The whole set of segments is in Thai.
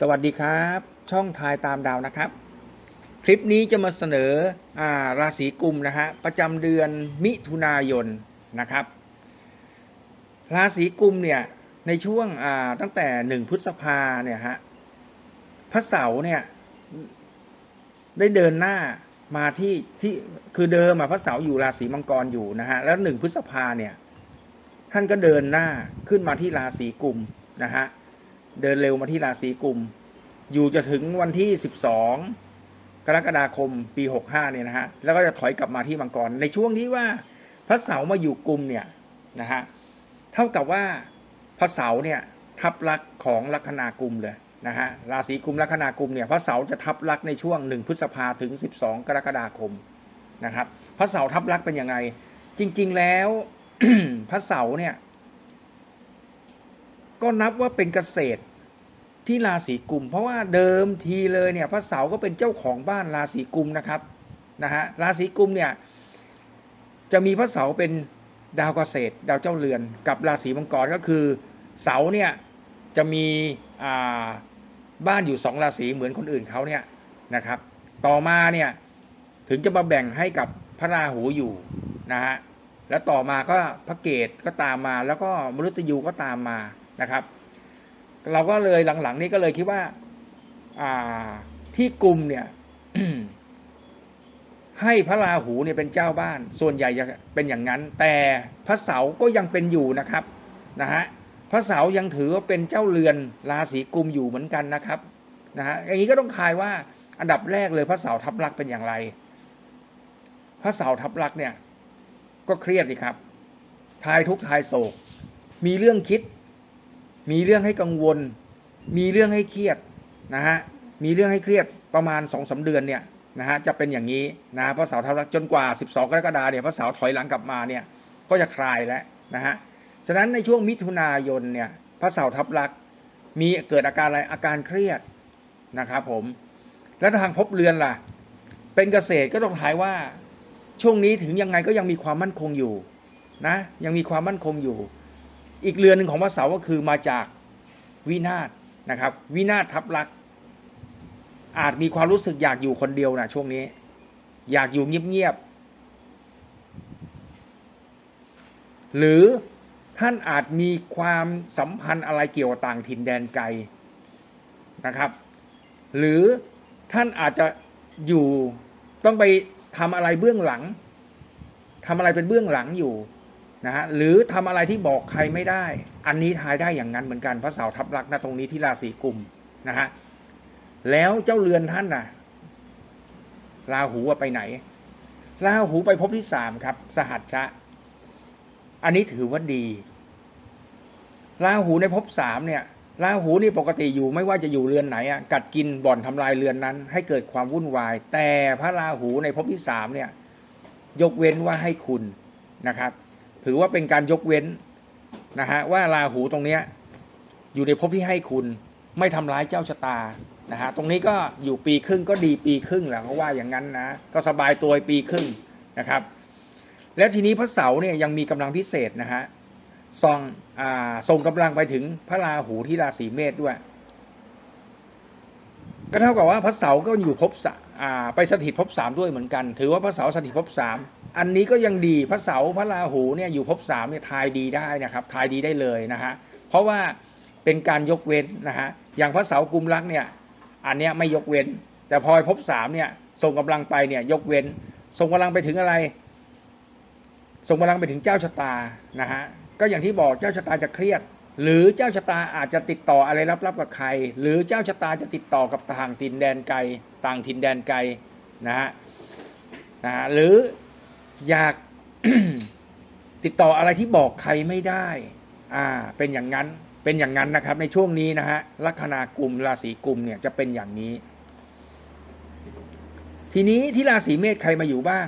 สวัสดีครับ ช่องทายตามดาวนะครับ คลิปนี้จะมาเสนออาราศีกุมนะฮะประจำเดือนมิถุนายนนะครับ ราศีกุมเนี่ยในช่วงตั้งแต่หนึ่งพฤษภาเนี่ยฮะพระเสาร์เนี่ยได้เดินหน้ามาที่ที่คือเดิมอะพระเสาร์อยู่ราศีมังกรอยู่นะฮะแล้วหนึ่งพฤษภาเนี่ยท่านก็เดินหน้าขึ้นมาที่ราศีกุมนะฮะ เดินเร็วมาที่ราศีกุม อยู่จะถึงวันที่ 12 กรกฎาคมปี 65 เนี่ยนะฮะ แล้วก็จะถอยกลับมาที่มังกร ในช่วงที่ว่าพระเสาร์มาอยู่กุมเนี่ยนะฮะ เท่ากับว่าพระเสาร์เนี่ยทับลักของลัคนากุมเลยนะฮะ ราศีกุมลัคนากุมเนี่ยพระเสาร์จะทับลักในช่วง 1 พฤษภาถึง 12 กรกฎาคมนะครับ พระเสาร์ทับลักเป็นยังไง จริง ๆ แล้วพระเสาร์เนี่ย ก็นับว่าเป็นเกษตรที่ราศีกุม เพราะว่าเดิมทีเลยเนี่ยพระเสาร์ก็เป็นเจ้าของบ้านราศีกุมนะครับนะฮะราศีกุมเนี่ยจะมีพระเสาร์เป็นดาวเกษตร ดาวเจ้าเรือน กับราศีมังกรก็คือเสาเนี่ยจะมีอ่าบ้านอยู่สองราศีเหมือนคนอื่นเขาเนี่ยนะครับ ต่อมาเนี่ยถึงจะมาแบ่งให้กับพระราหูอยู่นะฮะแล้วต่อมาก็พระเกตก็ตามมา แล้วก็มฤตยูก็ตามมา นะครับ เราก็เลยหลังๆ นี้ก็เลยคิดว่าอ่าที่กลุ่มเนี่ยให้พระราหูเนี่ยเป็นเจ้าบ้าน ส่วนใหญ่จะเป็นอย่างนั้น แต่พระเสาร์ก็ยังเป็นอยู่นะครับนะฮะพระเสาร์ยังถือว่าเป็นเจ้าเรือนราศีกุมอยู่เหมือนกันนะครับนะฮะอย่างนี้ก็ต้องทายว่าอันดับแรกเลยพระเสาร์ทับลักเป็นอย่างไร พระเสาร์ทับลักเนี่ย ก็เครียดสิครับ ทายทุกข์ทายโศก มีเรื่องคิด มีเรื่องให้กังวล มีเรื่องให้เครียดนะฮะมีเรื่องให้เครียดประมาณสองสาเดือนเนี่ยนะฮะจะเป็นอย่างนี้นะพระเสาทับลักจนกว่า 12 กรกฎาเนี่ยพระเสาถอยหลังกลับมาเนี่ยก็จะคลายแล้วนะฮะฉะนั้นในช่วงมิถุนายนเนี่ยพระเสาทับลักมีเกิดอาการอะไรอาการเครียดนะครับผมแล้วทางภพเรือนล่ะ เป็นเกษตรก็ต้องทายว่าช่วงนี้ถึงยังไงก็ยังมีความมั่นคงอยู่นะยังมีความมั่นคงอยู่ อีกเรือนหนึ่งของพระเสาก็คือมาจากวินาศนะครับ วินาศทับลัก อาจมีความรู้สึกอยากอยู่คนเดียวนะช่วงนี้ อยากอยู่เงียบๆหรือท่านอาจมีความสัมพันธ์อะไรเกี่ยวกับต่างถิ่นแดนไกลนะครับ หรือท่านอาจจะอยู่ต้องไปทำอะไรเบื้องหลังทำอะไรเป็นเบื้องหลังอยู่ นะฮะหรือทำอะไรที่บอกใครไม่ได้ อันนี้ทายได้อย่างนั้นเหมือนกันพระเสาทับลักษณ์นะตรงนี้ที่ราศีกุมนะฮะแล้วเจ้าเรือนท่านน่ะราหูว่าไปไหนราหูไปพบที่สามครับ สหัชชะ อันนี้ถือว่าดีราหูในภพสามเนี่ยราหูนี่ปกติอยู่ไม่ว่าจะอยู่เรือนไหนอะกัดกินบ่อนทำลายเรือนนั้น ให้เกิดความวุ่นวาย แต่พระราหูในภพที่สามเนี่ย ยกเว้นว่าให้คุณนะครับ ถือว่าเป็นการยกเว้นนะฮะว่าราหูตรงเนี้ยอยู่ในภพที่ให้คุณไม่ทำร้ายเจ้าชะตานะฮะตรงนี้ก็อยู่ปีครึ่งก็ดีปีครึ่งแหละเขาว่าอย่างนั้นนะก็สบายตัวปีครึ่งนะครับ แล้วทีนี้พระเสาเนี่ยยังมีกำลังพิเศษนะฮะส่องอ่าส่งกำลังไปถึงพระราหูที่ราศีเมษด้วย ก็เท่ากับว่าพระเสาก็อยู่ภพสอ่าไปสถิตภพสามด้วยเหมือนกัน ถือว่าพระเสาสถิตภพสาม อันนี้ก็ยังดีพระเสาร์พระราหูเนี่ยอยู่ภพสามเนี่ยทายดีได้นะครับทายดีได้เลยนะฮะเพราะว่าเป็นการยกเว้นนะฮะอย่างพระเสาร์กุมรักเนี่ยอันเนี้ยไม่ยกเว้น แต่พอภพสามเนี่ยส่งกำลังไปเนี่ยยกเว้น ส่งกำลังไปถึงอะไร ส่งกำลังไปถึงเจ้าชะตานะฮะก็อย่างที่บอกเจ้าชะตาจะเครียด หรือเจ้าชะตาอาจจะติดต่ออะไรลับๆกับใคร หรือเจ้าชะตาจะติดต่อกับต่างถิ่นแดนไกล ต่างถิ่นแดนไกลนะฮะนะฮะหรือ อยากติดต่ออะไรที่บอกใครไม่ได้ อ่า เป็นอย่างนั้น เป็นอย่างนั้นนะครับ ในช่วงนี้นะฮะ ลัคนากุมราศีกุมเนี่ยจะเป็นอย่างนี้ ทีนี้ที่ราศีเมษใครมาอยู่บ้าง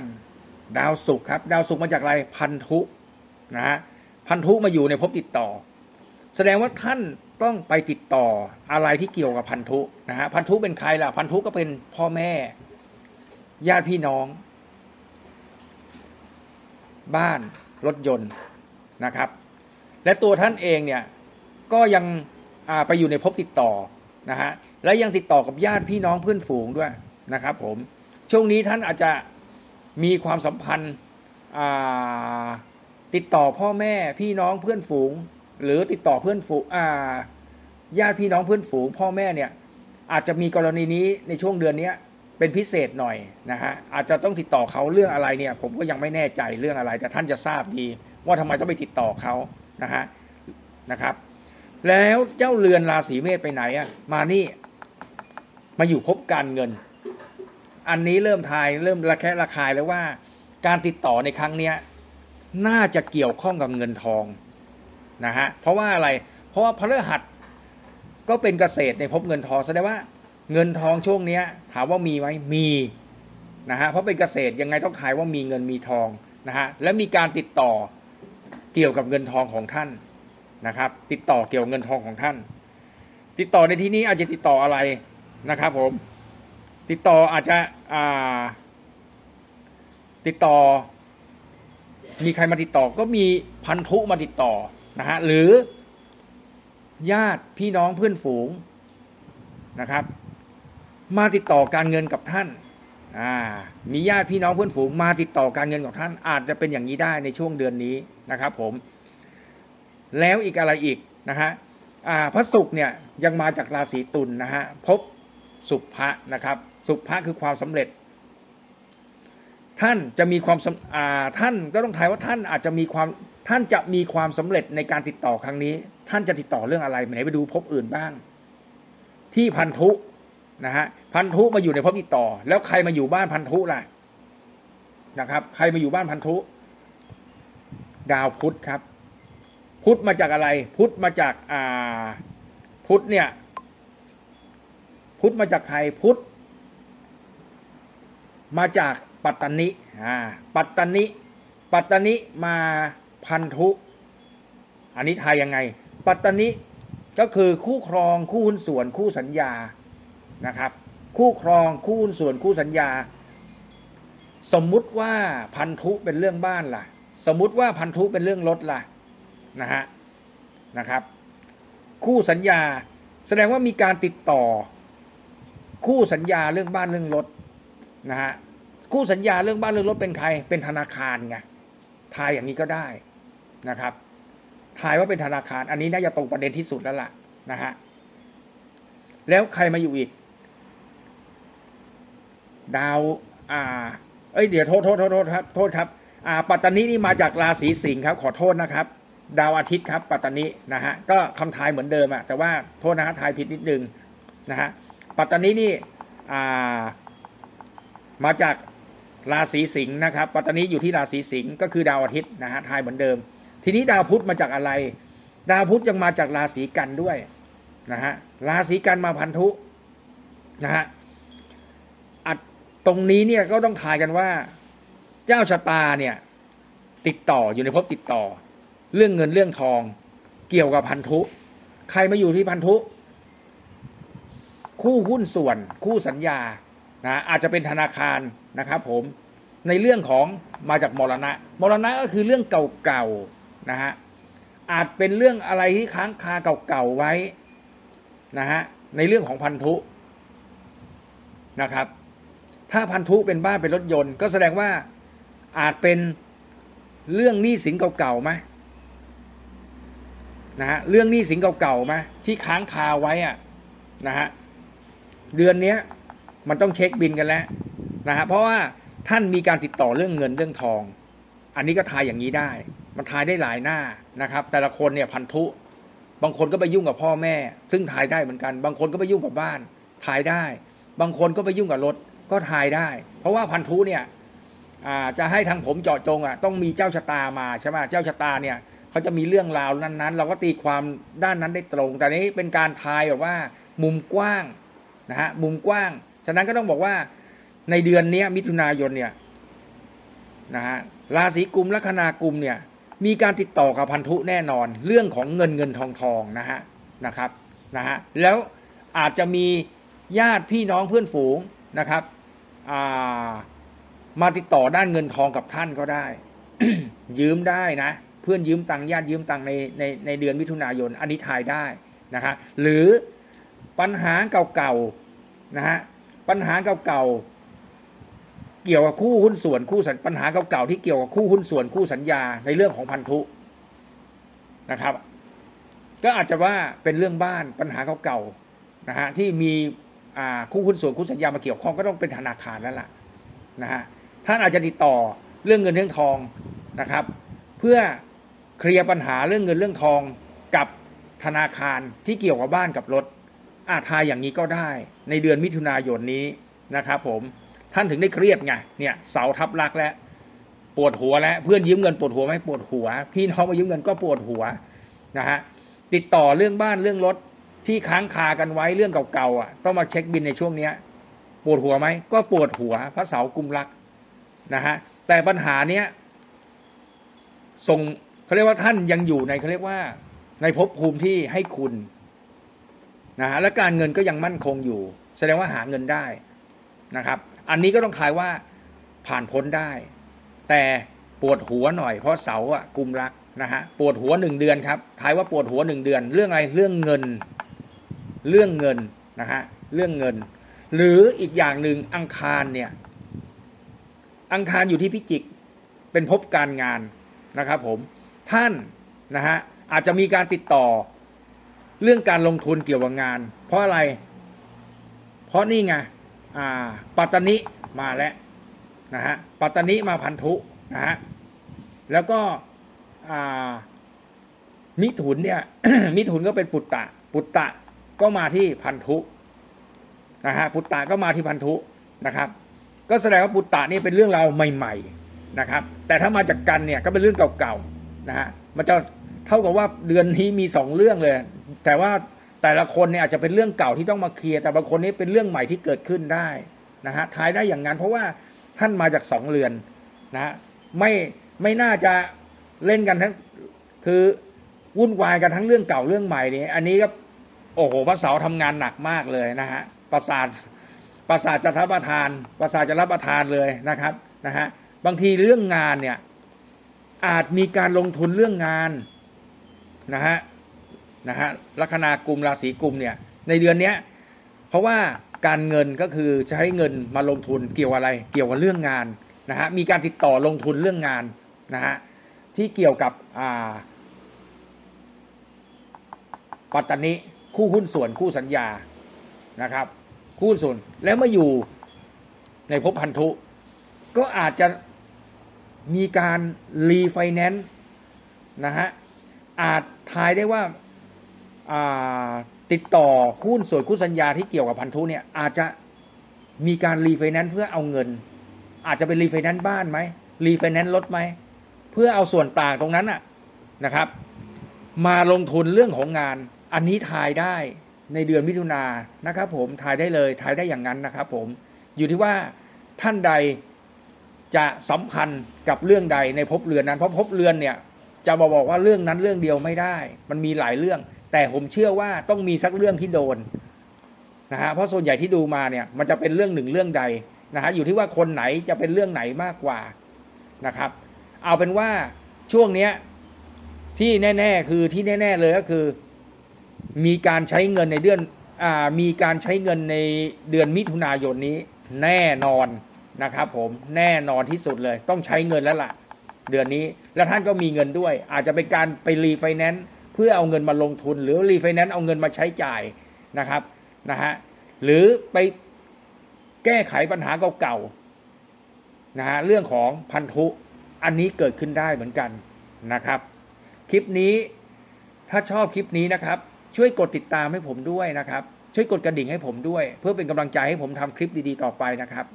ดาวศุกร์ครับ ดาวศุกร์มาจากอะไร พันธุนะฮะ พันธุมาอยู่ในภพติดต่อ แสดงว่าท่านต้องไปติดต่ออะไรที่เกี่ยวกับพันธุนะฮะ พันธุเป็นใครล่ะ พันธุก็เป็นพ่อแม่ ญาติพี่น้อง บ้านรถยนต์นะครับ และตัวท่านเองเนี่ยก็ยังไปอยู่ในภพติดต่อนะฮะและยังติดต่อกับญาติพี่น้องเพื่อนฝูงด้วยนะครับ ผมช่วงนี้ท่านอาจจะมีความสัมพันธ์ติดต่อพ่อแม่พี่น้องเพื่อนฝูง หรือติดต่อเพื่อนฝูงญาติพี่น้องเพื่อนฝูง พ่อแม่เนี่ยอาจจะมีกรณีนี้ในช่วงเดือนนี้ เป็นพิเศษหน่อยนะฮะอาจจะต้องติดต่อเขาเรื่องอะไรเนี่ย ผมก็ยังไม่แน่ใจเรื่องอะไร แต่ท่านจะทราบดี ว่าทำไมต้องไปติดต่อเขานะฮะนะครับ แล้วเจ้าเรือนราศีเมษไปไหนอะมานี่มาอยู่พบการเงิน อันนี้เริ่มทายเริ่มระแคะระคายแล้วว่า การติดต่อในครั้งเนี้ยน่าจะเกี่ยวข้องกับเงินทองนะฮะเพราะว่าอะไร เพราะว่าพระฤหัสก็เป็นเกษตรในภพเงินทองแสดงว่า เงินทองช่วงเนี้ย ถามว่ามีไหมมีนะฮะเพราะเป็นเกษตรยังไงต้องทายว่ามีเงินมีทองนะฮะและมีการติดต่อเกี่ยวกับเงินทองของท่านนะครับ ติดต่อเกี่ยวกับเงินทองของท่าน ติดต่อในที่นี้อาจจะติดต่ออะไรนะครับผม ติดต่ออาจจะอ่าติดต่อ มีใครมาติดต่อก็มีพันธุมาติดต่อนะฮะหรือญาติพี่น้องเพื่อนฝูงนะครับ มาติดต่อการเงินกับท่านอ่ามีญาติพี่น้องเพื่อนฝูงมาติดต่อการเงินกับท่านอาจจะเป็นอย่างนี้ได้ในช่วงเดือนนี้นะครับ ผม แล้วอีกอะไรอีกนะฮะอ่าพระศุกร์เนี่ยยังมาจากราศีตุลนนะฮะพบสุภะนะครับ สุภะคือความสำเร็จ ท่านจะมีความสำอ่าท่านก็ต้องทายว่าท่านอาจจะมีความท่านจะมีความสำเร็จในการติดต่อครั้งนี้ ท่านจะติดต่อเรื่องอะไรไหนไปดูภพอื่นบ้าง ที่พันธุ นะฮะพันธุมาอยู่ในภพติดต่อ แล้วใครมาอยู่บ้านพันธุล่ะนะครับ ใครมาอยู่บ้านพันธุ ดาวพุธครับ พุธมาจากอะไร พุธมาจากอ่า พุธเนี่ย พุธมาจากใครพุธมาจากปัตตานิอ่าปัตตานิ ปัตตานิมาพันธุ อันนี้ทายยังไง ปัตตานิก็คือคู่ครองคู่หุ้นส่วนคู่สัญญา นะครับ คู่ครองคู่อุนส่วนคู่สัญญา สมมุติว่าพันธุเป็นเรื่องบ้านล่ะ สมมุติว่าพันธุเป็นเรื่องรถล่ะนะฮะนะครับ คู่สัญญาแสดงว่ามีการติดต่อ คู่สัญญาเรื่องบ้านเรื่องรถนะฮะคู่สัญญาเรื่องบ้านเรื่องรถเป็นใครเป็นธนาคารไงทายอย่างนี้ก็ได้นะครับทายว่าเป็นธนาคาร อันนี้น่าจะตรงประเด็นที่สุดแล้วล่ะนะฮะแล้วใครมาอยู่อีก ดาวอ่าเอ้ยเดี๋ยวโทษโทษโทษโทษครับโทษครับอ่าปัตตานีนี่มาจากราศีสิงห์ครับ ขอโทษนะครับ ดาวอาทิตย์ครับ ปัตตานีนะฮะก็คำทายเหมือนเดิมอะแต่ว่าโทษนะฮะทายผิดนิดนึงนะฮะปัตตานีนี่อ่ามาจากราศีสิงห์นะครับปัตตานีอยู่ที่ราศีสิงห์ก็คือดาวอาทิตย์นะฮะทายเหมือนเดิม ทีนี้ดาวพุธมาจากอะไร ดาวพุธยังมาจากราศีกันด้วยนะฮะราศีกันมาพันธุนะฮะ ตรงนี้เนี่ยก็ต้องทายกันว่า เจ้าชะตาเนี่ย ติดต่ออยู่ในภพติดต่อ เรื่องเงินเรื่องทอง เกี่ยวกับพันธุ ใครมาอยู่ที่พันธุ คู่หุ้นส่วน คู่สัญญานะอาจจะเป็นธนาคารนะครับผมในเรื่องของมาจากมรณะ มรณะก็คือเรื่องเก่าๆนะฮะอาจเป็นเรื่องอะไรที่ค้างคาเก่าๆไว้นะฮะในเรื่องของพันธุนะครับ ถ้าพันธุเป็นบ้านเป็นรถยนต์ ก็แสดงว่าอาจเป็นเรื่องหนี้สินเก่าๆไหมนะฮะเรื่องหนี้สินเก่าๆไหมที่ค้างคาไว้อะนะฮะเดือนเนี้ยมันต้องเช็คบินกันแล้วนะฮะเพราะว่าท่านมีการติดต่อเรื่องเงินเรื่องทอง อันนี้ก็ทายอย่างนี้ได้ มันทายได้หลายหน้านะครับ แต่ละคนเนี่ยพันธุ บางคนก็ไปยุ่งกับพ่อแม่ ซึ่งทายได้เหมือนกัน บางคนก็ไปยุ่งกับบ้านทายได้ บางคนก็ไปยุ่งกับรถ ก็ทายได้ เพราะว่าพันธุเนี่ยจะให้ทางผมเจาะจงอะต้องมีเจ้าชะตามาใช่ไหมเจ้าชะตาเนี่ยเขาจะมีเรื่องราวนั้นๆ เราก็ตีความด้านนั้นได้ตรง แต่นี้เป็นการทายแบบว่ามุมกว้างนะฮะมุมกว้าง ฉะนั้นก็ต้องบอกว่าในเดือนนี้มิถุนายนเนี่ยนะฮะราศีกุมลัคนากุมเนี่ยมีการติดต่อกับพันธุแน่นอน เรื่องของเงินเงินทองทองนะฮะนะครับนะฮะแล้วอาจจะมีญาติพี่น้องเพื่อนฝูงนะครับ มาติดต่อด้านเงินทองกับท่านก็ได้ ยืมได้นะ เพื่อนยืมตังค์ญาติยืมตังค์ในในในเดือนมิถุนายนอันนี้ทายได้นะครับหรือปัญหาเก่าๆนะฮะปัญหาเก่าๆเกี่ยวกับคู่หุ้นส่วนคู่สัญปัญหาเก่าๆที่เกี่ยวกับคู่หุ้นส่วนคู่สัญญาในเรื่องของพันธุนะครับ ก็อาจจะว่าเป็นเรื่องบ้านปัญหาเก่าๆนะฮะที่มี คู่หุ้นส่วนคู่สัญญามาเกี่ยวข้องก็ต้องเป็นธนาคารแล้วล่ะนะฮะท่านอาจจะติดต่อเรื่องเงินเรื่องทองนะครับ เพื่อเคลียร์ปัญหาเรื่องเงินเรื่องทองกับธนาคารที่เกี่ยวกับบ้านกับรถ อาทายอย่างนี้ก็ได้ในเดือนมิถุนายนนี้นะครับผมท่านถึงได้เครียดไงเนี่ยเสาทับลักแล้วปวดหัวแล้วเพื่อนยืมเงินปวดหัวไหมปวดหัว พี่น้องมายืมเงินก็ปวดหัวนะฮะติดต่อเรื่องบ้านเรื่องรถ ที่ค้างคากันไว้เรื่องเก่าๆอะต้องมาเช็คบินในช่วงเนี้ยปวดหัวไหมก็ปวดหัวพระเสากุมรักนะฮะแต่ปัญหาเนี้ยส่งเขาเรียกว่าท่านยังอยู่ในเขาเรียกว่า ในภพภูมิที่ให้คุณนะฮะและการเงินก็ยังมั่นคงอยู่ แสดงว่าหาเงินได้นะครับ อันนี้ก็ต้องทายว่าผ่านพ้นได้ แต่ปวดหัวหน่อยเพราะเสาอะกุมรักนะฮะปวดหัวหนึ่งเดือนครับทายว่าปวดหัวหนึ่งเดือน เรื่องอะไรเรื่องเงิน เรื่องเงินนะฮะเรื่องเงิน หรืออีกอย่างหนึ่งอังคารเนี่ย อังคารอยู่ที่พิจิกเป็นภพการงานนะครับผมท่านนะฮะอาจจะมีการติดต่อเรื่องการลงทุนเกี่ยวกับงาน เพราะอะไร เพราะนี่ไงอ่าปัตตานิมาแล้วนะฮะปัตตานิมาพันธุนะฮะแล้วก็อ่ามิถุนเนี่ย มิถุนก็เป็นปุตตะ ปุตตะ ก็มาที่พันธุนะฮะปุตตะก็มาที่พันธุนะครับ ก็แสดงว่าปุตตะนี่เป็นเรื่องราวใหม่ ๆนะครับ แต่ถ้ามาจากกันเนี่ยก็เป็นเรื่องเก่าๆนะฮะมันจะเท่ากับว่าเดือนนี้มีสองเรื่องเลย แต่ว่าแต่ละคนเนี่ยอาจจะเป็นเรื่องเก่าที่ต้องมาเคลียร์แต่บางคนนี่เป็นเรื่องใหม่ที่เกิดขึ้นได้นะฮะทายได้อย่างนั้นเพราะว่าท่านมาจากสองเรือนนะฮะไม่ไม่น่าจะเล่นกันทั้งคือวุ่นวายกันทั้งเรื่องเก่าเรื่องใหม่นี่อันนี้ก็ โอ้โหพระเสาทำงานหนักมากเลยนะฮะประสาทประสาทจะรับประทานประสาทจะรับประทานเลยนะครับนะฮะบางทีเรื่องงานเนี่ยอาจมีการลงทุนเรื่องงานนะฮะนะฮะลัคนากลุ่มราศีกลุ่มเนี่ยในเดือนเนี้ยเพราะว่าการเงินก็คือใช้เงินมาลงทุนเกี่ยวอะไร เกี่ยวกับเรื่องงานนะฮะมีการติดต่อลงทุนเรื่องงานนะฮะที่เกี่ยวกับอ่าปัตตานิ คู่หุ้นส่วนคู่สัญญานะครับ คู่หุ้นส่วนแล้วมาอยู่ในภพพันธุ ก็อาจจะมีการรีไฟแนนซ์นะฮะอาจทายได้ว่าาติดต่อหุ้นส่วนคู่สัญญาที่เกี่ยวกับพันธุเนี่ยอาจจะมีการรีไฟแนนซ์เพื่อเอาเงิน อาจจะเป็นรีไฟแนนซ์บ้านไหมรีไฟแนนซ์รถไหมเพื่อเอาส่วนต่างตรงนั้นน่ะนะครับ มาลงทุนเรื่องของงาน อันนี้ทายได้ในเดือนมิถุนานนะครับผมทายได้เลยทายได้อย่างนั้นนะครับผมอยู่ที่ว่าท่านใดจะสัมพันธ์กับเรื่องใดในภพเรือนนั้น เพราะภพเรือนเนี่ยจะมาบอกว่าเรื่องนั้นเรื่องเดียวไม่ได้ มันมีหลายเรื่อง แต่ผมเชื่อว่าต้องมีสักเรื่องที่โดนนะฮะเพราะส่วนใหญ่ที่ดูมาเนี่ยมันจะเป็นเรื่องหนึ่งเรื่องใดนะฮะอยู่ที่ว่าคนไหนจะเป็นเรื่องไหนมากกว่านะครับ เอาเป็นว่าช่วงเนี้ยที่แน่ ๆ คือที่แน่ ๆ เลยก็คือ มีการใช้เงินในเดือนอมีการใช้เงินในเดือนมิถุนายนนี้แน่นอนนะครับผมแน่นอนที่สุดเลย ต้องใช้เงินแล้วล่ะ เดือนนี้แล้วท่านก็มีเงินด้วย อาจจะเป็นการไปรีไฟแนนซ์เพื่อเอาเงินมาลงทุน หรือรีไฟแนนซ์เอาเงินมาใช้จ่ายนะครับนะฮะหรือไปแก้ไขปัญหาเก่าๆนะฮะเรื่องของพันธุอันนี้เกิดขึ้นได้เหมือนกันนะครับ คลิปนี้ถ้าชอบคลิปนี้นะครับ ช่วยกดติดตามให้ผมด้วยนะครับ ช่วยกดกระดิ่งให้ผมด้วย เพื่อเป็นกำลังใจให้ผมทำคลิปดีๆต่อไปนะครับ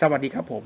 สวัสดีครับผม